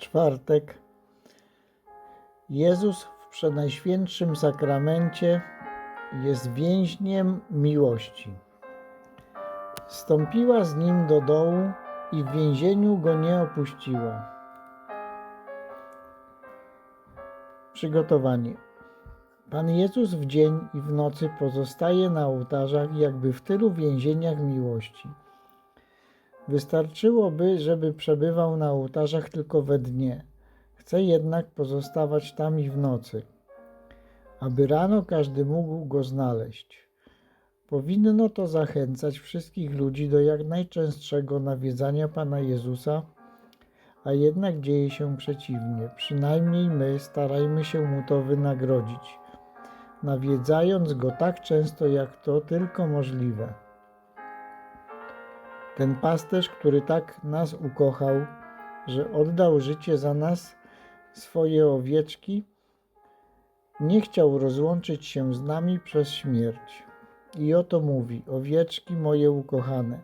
czwartek. Jezus w Przenajświętszym Sakramencie jest więźniem miłości. Stąpiła z nim do dołu i w więzieniu go nie opuściła. Przygotowanie. Pan Jezus w dzień i w nocy pozostaje na ołtarzach, jakby w tylu więzieniach miłości. Wystarczyłoby, żeby przebywał na ołtarzach tylko we dnie. Chce jednak pozostawać tam i w nocy, aby rano każdy mógł go znaleźć. Powinno to zachęcać wszystkich ludzi do jak najczęstszego nawiedzania Pana Jezusa, a jednak dzieje się przeciwnie. Przynajmniej my starajmy się mu to wynagrodzić, nawiedzając go tak często, jak to tylko możliwe. Ten pasterz, który tak nas ukochał, że oddał życie za nas, swoje owieczki, nie chciał rozłączyć się z nami przez śmierć. I oto mówi: Owieczki moje ukochane,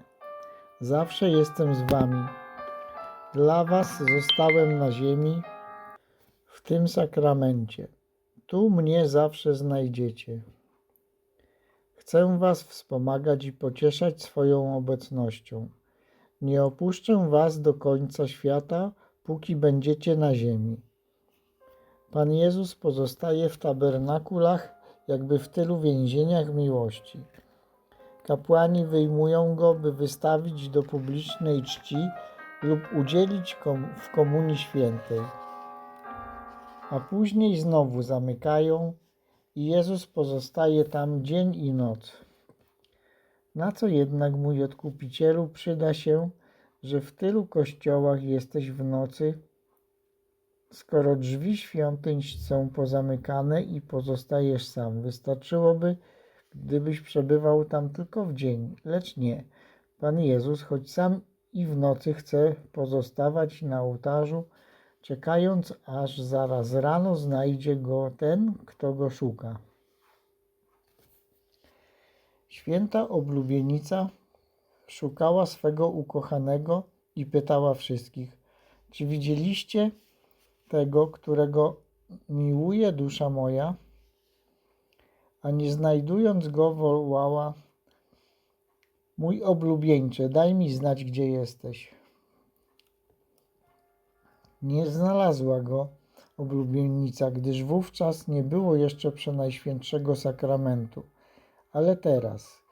zawsze jestem z wami. Dla was zostałem na ziemi w tym sakramencie. Tu mnie zawsze znajdziecie. Chcę Was wspomagać i pocieszać swoją obecnością. Nie opuszczę Was do końca świata, póki będziecie na ziemi. Pan Jezus pozostaje w tabernakulach, jakby w tylu więzieniach miłości. Kapłani wyjmują go, by wystawić do publicznej czci lub udzielić kom w Komunii Świętej. A później znowu zamykają i Jezus pozostaje tam dzień i noc. Na co jednak, mój Odkupicielu, przyda się, że w tylu kościołach jesteś w nocy, skoro drzwi świątyń są pozamykane i pozostajesz sam? Wystarczyłoby, gdybyś przebywał tam tylko w dzień, lecz nie. Pan Jezus, choć sam i w nocy chce pozostawać na ołtarzu, czekając aż zaraz rano znajdzie go ten, kto go szuka. Święta oblubienica szukała swego ukochanego i pytała wszystkich: Czy widzieliście tego, którego miłuje dusza moja? A nie znajdując go, wołała: Mój oblubieńcze, daj mi znać, gdzie jesteś. Nie znalazła go oblubienica, gdyż wówczas nie było jeszcze przenajświętszego sakramentu. Ale teraz,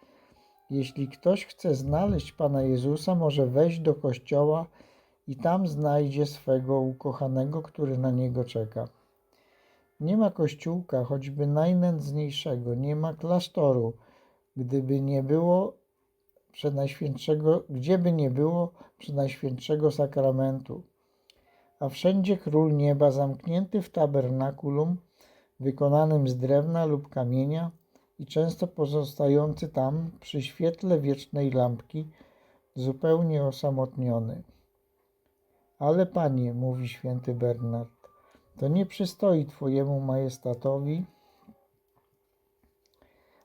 jeśli ktoś chce znaleźć Pana Jezusa, może wejść do kościoła i tam znajdzie swego ukochanego, który na niego czeka. Nie ma kościółka, choćby najnędzniejszego, nie ma klasztoru, gdyby nie było przenajświętszego, gdzieby nie było przenajświętszego sakramentu a wszędzie król nieba zamknięty w tabernakulum wykonanym z drewna lub kamienia i często pozostający tam przy świetle wiecznej lampki, zupełnie osamotniony. Ale panie, mówi święty Bernard, to nie przystoi twojemu majestatowi,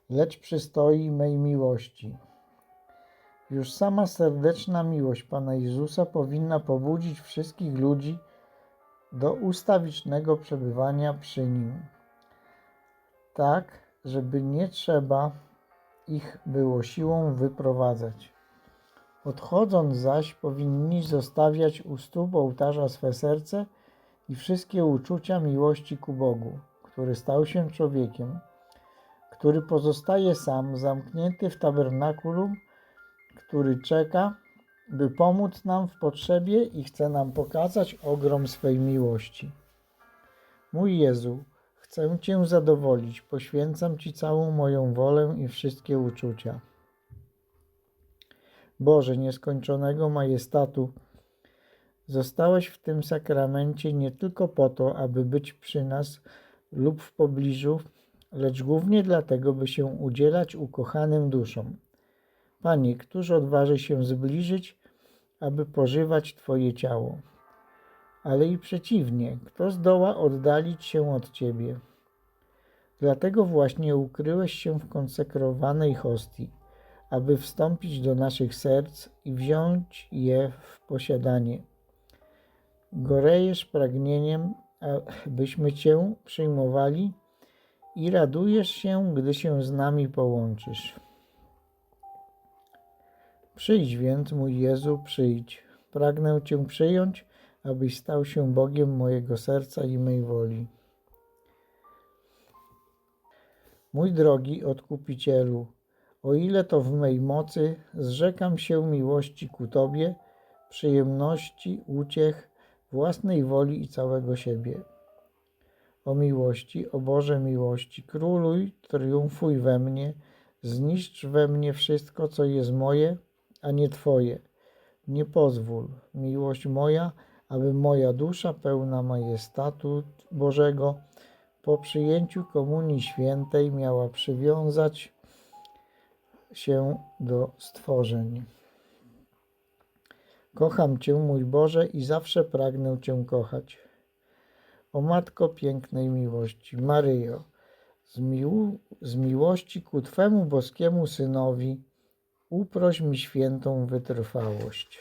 lecz przystoi mej miłości. Już sama serdeczna miłość Pana Jezusa powinna pobudzić wszystkich ludzi do ustawicznego przebywania przy Nim, tak, żeby nie trzeba ich było siłą wyprowadzać. Odchodząc zaś, powinni zostawiać u stóp ołtarza swe serce i wszystkie uczucia miłości ku Bogu, który stał się człowiekiem, który pozostaje sam, zamknięty w tabernakulum, który czeka, by pomóc nam w potrzebie i chce nam pokazać ogrom swej miłości. Mój Jezu, chcę Cię zadowolić, poświęcam Ci całą moją wolę i wszystkie uczucia. Boże nieskończonego majestatu, zostałeś w tym sakramencie nie tylko po to, aby być przy nas lub w pobliżu, lecz głównie dlatego, by się udzielać ukochanym duszom. Panie, któż odważy się zbliżyć, aby pożywać Twoje ciało? Ale i przeciwnie, kto zdoła oddalić się od Ciebie? Dlatego właśnie ukryłeś się w konsekrowanej hostii, aby wstąpić do naszych serc i wziąć je w posiadanie. Gorejesz pragnieniem, abyśmy Cię przyjmowali i radujesz się, gdy się z nami połączysz. Przyjdź więc, mój Jezu, przyjdź. Pragnę Cię przyjąć, abyś stał się Bogiem mojego serca i mej woli. Mój drogi Odkupicielu, o ile to w mej mocy, zrzekam się miłości ku Tobie, przyjemności, uciech, własnej woli i całego siebie. O miłości, o Boże miłości, króluj, triumfuj we mnie, zniszcz we mnie wszystko, co jest moje, a nie Twoje. Nie pozwól, miłość moja, aby moja dusza pełna majestatu Bożego po przyjęciu Komunii Świętej miała przywiązać się do stworzeń. Kocham Cię, mój Boże, i zawsze pragnę Cię kochać. O Matko pięknej miłości, Maryjo, z, miłu, z miłości ku Twemu boskiemu Synowi, uproś mi świętą wytrwałość.